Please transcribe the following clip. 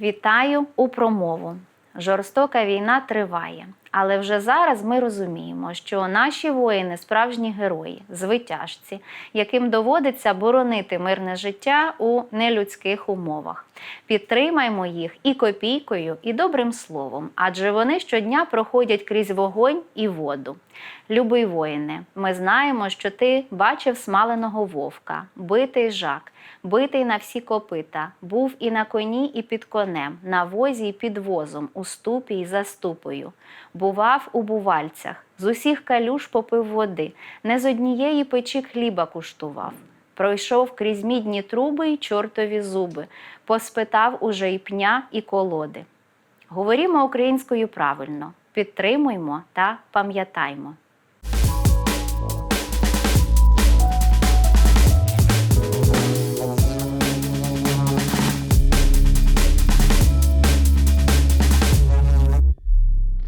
Вітаю у промову. Жорстока війна триває, але вже зараз ми розуміємо, що наші воїни справжні герої, звитяжці, яким доводиться боронити мирне життя у нелюдських умовах. Підтримаймо їх і копійкою, і добрим словом, адже вони щодня проходять крізь вогонь і воду. Любий воїне, ми знаємо, що ти бачив смаленого вовка, битий жак, битий на всі копита, був і на коні, і під конем, на возі і під возом, у ступі і за ступою. Бував у бувальцях, з усіх калюш попив води, не з однієї печі хліба куштував. Пройшов крізь мідні труби й чортові зуби, поспитав уже і пня, і колоди. Говорімо українською правильно, підтримуймо та пам'ятаймо.